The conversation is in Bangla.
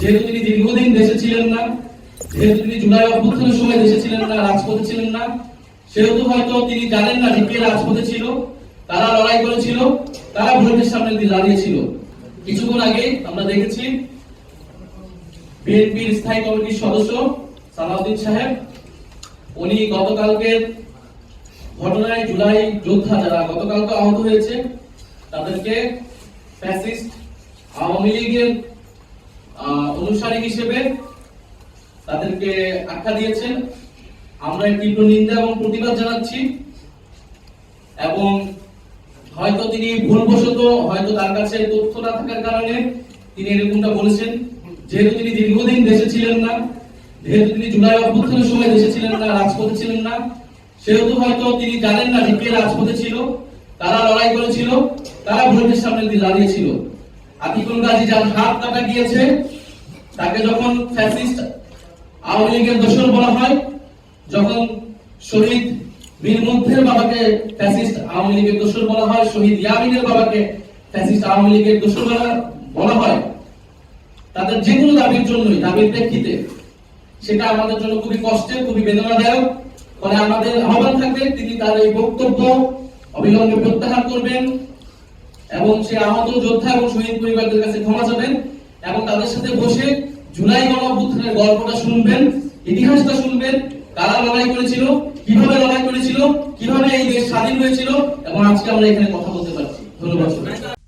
যেহেতু তিনি দীর্ঘদিন দেশে ছিলেন না, যেহেতু তিনি জুলাই অভ্যুত্থানের সময় দেশে ছিলেন না, রাজপথে ছিলেন না, সেহেতু হয়তো তিনি জানেন না যে কে রাজপথে ছিল, তারা লড়াই করেছিল, তারা ভোটের সামনে দাঁড়িয়েছিল কিছুক্ষণ আগে আমরা দেখেছি বিএনপির স্থায়ী কমিটির সদস্য সালাউদ্দিন সাহেব, উনি গতকালকের ঘটনায় জুলাই যোদ্ধা যারা গতকালকে আহত হয়েছে, তাদেরকে ফ্যাসিস্ট আওয়ামী লীগের অনুসারী হিসেবে তাদেরকে আখ্যা দিয়েছেন। আমরা তীব্র নিন্দা এবং প্রতিবাদ জানাচ্ছি এবং হয়তো তিনি ভুলবশত, হয়তো তার কাছে তথ্য না থাকার কারণে তিনি এরকমটা বলেছেন। যেহেতু তিনি দীর্ঘদিন দেশে ছিলেন না, যেহেতু তিনি জুলাই অভ্যুত্থানের সময় দেশে ছিলেন না, রাজপথে ছিলেন না, সেহেতু হয়তো তিনি জানেন না যে কে রাজপথে ছিল তারা লড়াই করেছিল তারা ভোটের সামনে দাঁড়িয়েছিল। আতিকুল গাজী যার হাত কাটা গিয়েছে তাকে যখন ফ্যাসিস্ট আওয়ামী লীগের দোষর বলা হয়, যখন শহীদ বীর মুগ্ধের বাবাকে ফ্যাসিস্ট আওয়ামী লীগের দোষর বলা হয়, শহীদ ইয়ামিনের বাবাকে ফ্যাসিস্ট আওয়ামী লীগের দোষর বলা হয়, তাদের যে কোনো দাবির জন্যই, দাবির প্রেক্ষিতে, সেটা আমাদের জন্য খুবই কষ্টের, খুবই বেদনাদায়ক। ফলে আমাদের আহ্বান থাকবে, তিনি তার এই বক্তব্য অবিলম্বে প্রত্যাহার করবেন এবং সে আহত যোদ্ধা এবং শহীদ পরিবারদের কাছে ক্ষমা চাবেন। এবং তাদের সাথে বসে জুলাই গণঅভ্যুত্থানের গল্পটা শুনবেন, ইতিহাসটা শুনবেন, কারা লড়াই করেছিল, কীভাবে লড়াই করেছিল, কীভাবে এই দেশ স্বাধীন হয়েছিল, এবং আজকে আমরা এখানে কথা বলতে পারছি ধন্যবাদ।